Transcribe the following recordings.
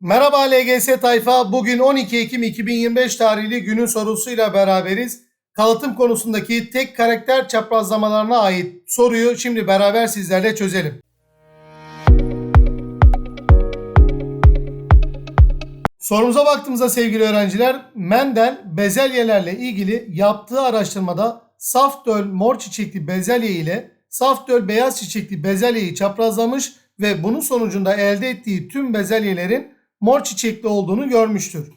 Merhaba LGS tayfa. Bugün 12 Ekim 2025 tarihli günün sorusuyla beraberiz. Kalıtım konusundaki tek karakter çaprazlamalarına ait soruyu şimdi beraber sizlerle çözelim. Sorumuza baktığımızda sevgili öğrenciler, Mendel bezelyelerle ilgili yaptığı araştırmada saf döl mor çiçekli bezelye ile saf döl beyaz çiçekli bezelyeyi çaprazlamış ve bunun sonucunda elde ettiği tüm bezelyelerin mor çiçekli olduğunu görmüştür.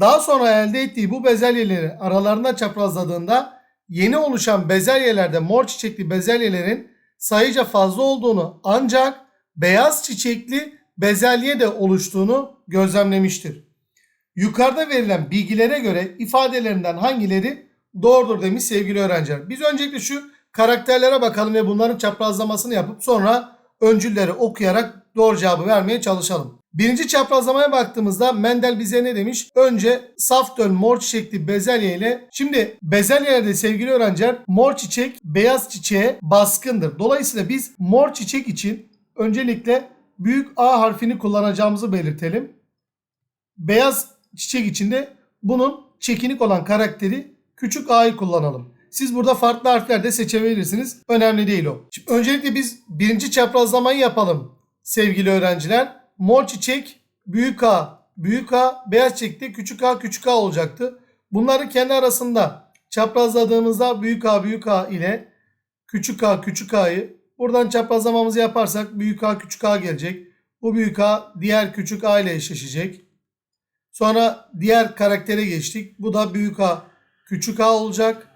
Daha sonra elde ettiği bu bezelyeleri aralarına çaprazladığında yeni oluşan bezelyelerde mor çiçekli bezelyelerin sayıca fazla olduğunu ancak beyaz çiçekli bezelye de oluştuğunu gözlemlemiştir. Yukarıda verilen bilgilere göre ifadelerinden hangileri doğrudur demiş sevgili öğrenciler. Biz öncelikle şu karakterlere bakalım ve bunların çaprazlamasını yapıp sonra öncülleri okuyarak doğru cevabı vermeye çalışalım. Birinci çaprazlamaya baktığımızda Mendel bize ne demiş? Önce saf döl mor çiçekli bezelye ile şimdi bezelyelerde sevgili öğrenciler mor çiçek beyaz çiçeğe baskındır. Dolayısıyla biz mor çiçek için öncelikle büyük A harfini kullanacağımızı belirtelim. Beyaz çiçek içinde bunun çekinik olan karakteri küçük a'yı kullanalım. Siz burada farklı harfler de seçebilirsiniz. Önemli değil o. Şimdi öncelikle biz birinci çaprazlamayı yapalım sevgili öğrenciler. Mor çiçek büyük A, büyük A, beyaz çiçekte küçük A, küçük A olacaktı. Bunları kendi arasında çaprazladığımızda büyük A, büyük A ile küçük A, küçük A'yı buradan çaprazlamamızı yaparsak büyük A, küçük A gelecek. Bu büyük A diğer küçük A ile eşleşecek. Sonra diğer karaktere geçtik. Bu da büyük A küçük A olacak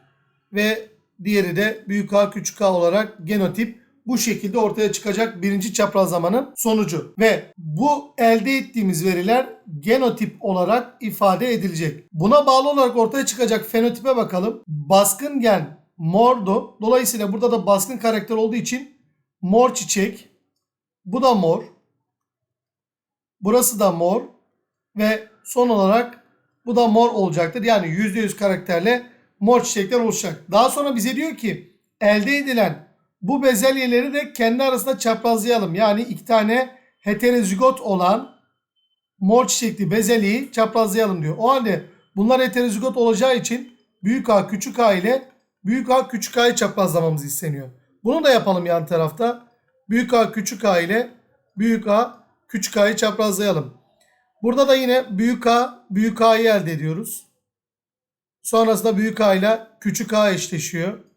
ve diğeri de büyük A küçük A olarak genotip bu şekilde ortaya çıkacak birinci çaprazlamanın sonucu. Ve bu elde ettiğimiz veriler genotip olarak ifade edilecek. Buna bağlı olarak ortaya çıkacak fenotipe bakalım. Baskın gen mordu. Dolayısıyla burada da baskın karakter olduğu için mor çiçek. Bu da mor. Burası da mor. Ve son olarak bu da mor olacaktır. Yani %100 karakterle mor çiçekler oluşacak. Daha sonra bize diyor ki elde edilen bu bezelyeleri de kendi arasında çaprazlayalım. Yani iki tane heterozigot olan mor çiçekli bezelyeyi çaprazlayalım diyor. O halde bunlar heterozigot olacağı için büyük A küçük A ile büyük A küçük A'yı çaprazlamamız isteniyor. Bunu da yapalım yan tarafta. Büyük A küçük A ile büyük A küçük A'yı çaprazlayalım. Burada da yine büyük A, büyük A'yı elde ediyoruz. Sonrasında büyük A ile küçük A eşleşiyor.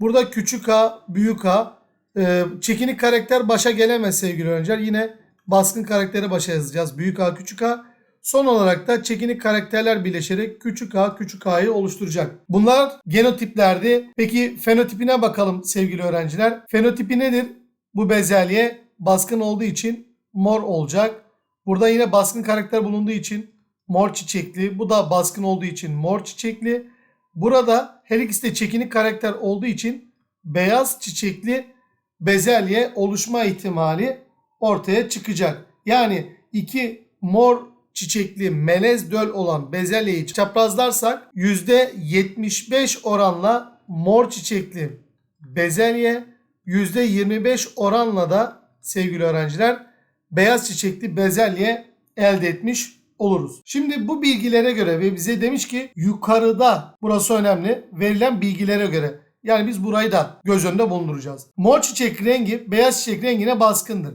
Burada küçük A, büyük A. E, çekinik karakter başa gelemez sevgili öğrenciler. Yine baskın karakteri başa yazacağız. Büyük A, küçük A. Son olarak da çekinik karakterler birleşerek küçük A, küçük A'yı oluşturacak. Bunlar genotiplerdi. Peki fenotipine bakalım sevgili öğrenciler. Fenotipi nedir? Bu bezelye baskın olduğu için mor olacak. Burada yine baskın karakter bulunduğu için mor çiçekli. Bu da baskın olduğu için mor çiçekli. Burada her ikisi de çekinik karakter olduğu için beyaz çiçekli bezelye oluşma ihtimali ortaya çıkacak. Yani iki mor çiçekli melez döl olan bezelyeyi çaprazlarsak %75 oranla mor çiçekli bezelye %25 oranla da sevgili öğrenciler beyaz çiçekli bezelye elde etmiş oluruz. Şimdi bu bilgilere göre ve bize demiş ki yukarıda burası önemli verilen bilgilere göre yani biz burayı da göz önünde bulunduracağız. Mor çiçek rengi beyaz çiçek rengine baskındır.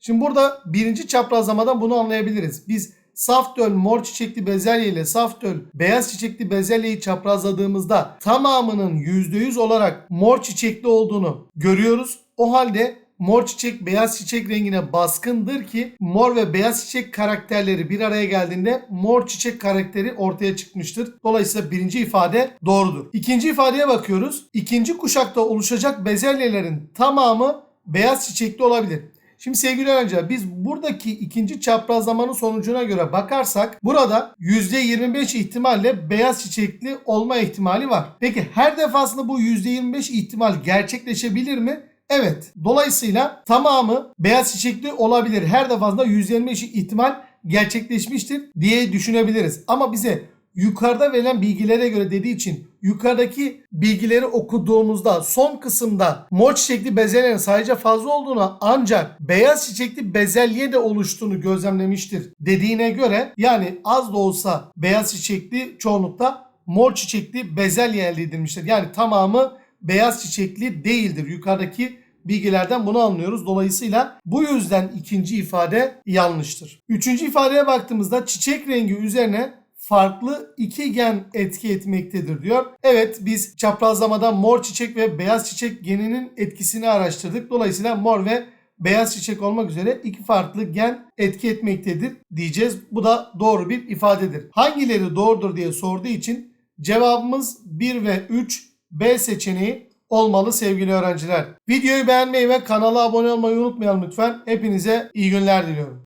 Şimdi burada birinci çaprazlamadan bunu anlayabiliriz. Biz saf döl mor çiçekli bezelye ile saf döl beyaz çiçekli bezelyeyi çaprazladığımızda tamamının %100 olarak mor çiçekli olduğunu görüyoruz. O halde mor çiçek beyaz çiçek rengine baskındır ki mor ve beyaz çiçek karakterleri bir araya geldiğinde mor çiçek karakteri ortaya çıkmıştır. Dolayısıyla birinci ifade doğrudur. İkinci ifadeye bakıyoruz. İkinci kuşakta oluşacak bezelyelerin tamamı beyaz çiçekli olabilir. Şimdi sevgili öğrenciler biz buradaki ikinci çaprazlamanın sonucuna göre bakarsak burada %25 ihtimalle beyaz çiçekli olma ihtimali var. Peki her defasında bu %25 ihtimal gerçekleşebilir mi? Evet. Dolayısıyla tamamı beyaz çiçekli olabilir. Her defasında %25 ihtimal gerçekleşmiştir diye düşünebiliriz. Ama bize yukarıda verilen bilgilere göre dediği için yukarıdaki bilgileri okuduğumuzda son kısımda mor çiçekli bezelyenin sayıca fazla olduğunu ancak beyaz çiçekli bezelye de oluştuğunu gözlemlemiştir dediğine göre yani az da olsa beyaz çiçekli çoğunlukta mor çiçekli bezelye elde edilmiştir. Yani tamamı beyaz çiçekli değildir. Yukarıdaki bilgilerden bunu anlıyoruz. Dolayısıyla bu yüzden ikinci ifade yanlıştır. Üçüncü ifadeye baktığımızda çiçek rengi üzerine farklı iki gen etki etmektedir diyor. Evet biz çaprazlamadan mor çiçek ve beyaz çiçek geninin etkisini araştırdık. Dolayısıyla mor ve beyaz çiçek olmak üzere iki farklı gen etki etmektedir diyeceğiz. Bu da doğru bir ifadedir. Hangileri doğrudur diye sorduğu için cevabımız 1 ve 3 B seçeneği olmalı sevgili öğrenciler. Videoyu beğenmeyi ve kanala abone olmayı unutmayalım lütfen. Hepinize iyi günler diliyorum.